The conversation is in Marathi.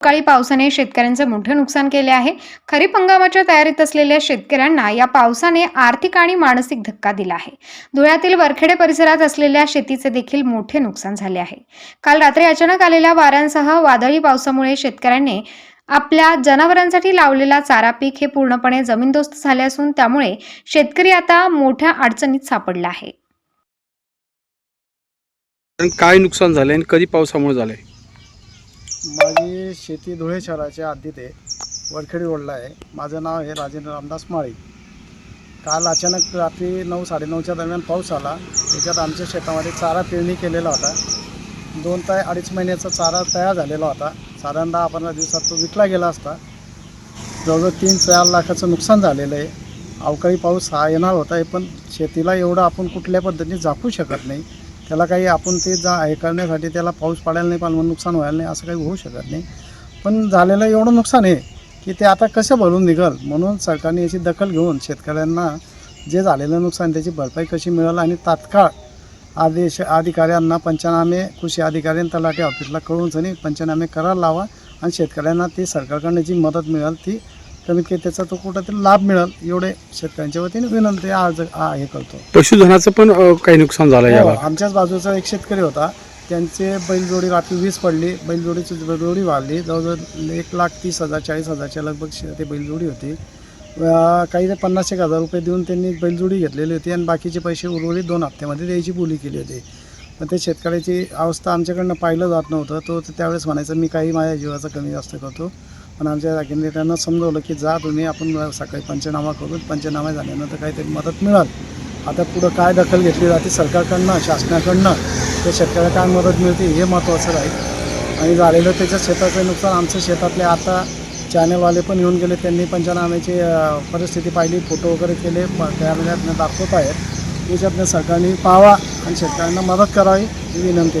अवकाळी पावसाने शेतकऱ्यांचे मोठे नुकसान केले आहे. खरीप हंगामाच्या तयारीत असलेल्या शेतकऱ्यांना या पावसाने आर्थिक आणि मानसिक धक्का दिला आहे. धुळ्यातील वरखेडे परिसरात असलेल्या शेतीचे देखील मोठे नुकसान झाले आहे. काल रात्री अचानक आलेल्या वाऱ्यांसह वादळी पावसामुळे शेतकऱ्यांनी आपल्या जनावरांसाठी लावलेला चारा पीक हे पूर्णपणे जमीनदोस्त झाले असून त्यामुळे शेतकरी आता मोठ्या अडचणीत सापडला आहे. काय नुकसान झालं आणि कधी पावसामुळे माझी शेती धुळे शहराच्या हद्दीत आहे. वडखेडी रोडला आहे. माझं नाव आहे राजेंद्र रामदास माळी. काल अचानक रात्री नऊ साडेनऊच्या दरम्यान पाऊस आला. त्याच्यात आमच्या शेतामध्ये चारा पेरणी केलेला होता. दोन ते अडीच महिन्याचा चारा तयार झालेला होता. साधारण दहा पंधरा दिवसात तो विकला गेला असता. जवळजवळ तीन चार लाखाचं नुकसान झालेलं आहे. अवकाळी पाऊस हा येणार होता आहे पण शेतीला एवढं आपण कुठल्या पद्धतीने झाकू शकत नाही. त्याला काही आपण ते जा हे करण्यासाठी त्याला पाऊस पडायला नाही पण नुकसान व्हायला नाही असं काही होऊ शकत नाही. पण झालेलं एवढं नुकसान आहे की ते आता कसं भरून निघल? म्हणून सरकारने याची दखल घेऊन शेतकऱ्यांना जे झालेलं नुकसान त्याची भरपाई कशी मिळेल आणि तात्काळ आदेश अधिकाऱ्यांना पंचनामे कृषी अधिकारी आणि तलाठी ऑफिसला कळवून सनी पंचनामे करायला लावा आणि शेतकऱ्यांना ती सरकारकडनं जी मदत मिळेल ती कमीत कमी त्याचा तो कुठंतरी लाभ मिळेल एवढे शेतकऱ्यांच्या वतीने विनंती आज हे करतो. पशुधनाचं पण काही नुकसान झालं हो, आमच्याच बाजूचा एक शेतकरी होता. त्यांचे बैलजोडी रात्री वीज पडली बैलजोडीची बैलजोडी वाढली. जवळजवळ एक लाख तीस हजार चाळीस हजारच्या लगभग ते बैलजोडी होती. काही ते पन्नास एक हजार रुपये देऊन त्यांनी बैलजोडी घेतलेली होती आणि बाकीचे पैसे उर्वरित दोन हप्त्यामध्ये द्यायची बोली केली होती. पण ते शेतकऱ्याची अवस्था आमच्याकडनं पाहिलं जात नव्हतं. तो त्यावेळेस म्हणायचं मी काही माझ्या जीवाचा कमी जास्त करतो. पण आमच्या जागेने त्यांना समजवलं की जा तुम्ही आपण सकाळी पंचनामा करू. पंचनामा झाल्यानंतर काहीतरी मदत मिळाल. आता पुढं काय दखल घेतली जाते सरकारकडनं शासनाकडनं त्या शेतकऱ्याला काय मदत मिळते हे महत्त्वाचं राहील. आणि झालेलं त्याच्या शेताचं नुकसान आमच्या शेतातले आता चॅनलवाले पण येऊन गेले त्यांनी पंचनाम्याची परिस्थिती पाहिली फोटो वगैरे केले प- दाखवत आहेत. याच्यातनं सरकारने पाहावा आणि शेतकऱ्यांना मदत करावी ही विनंती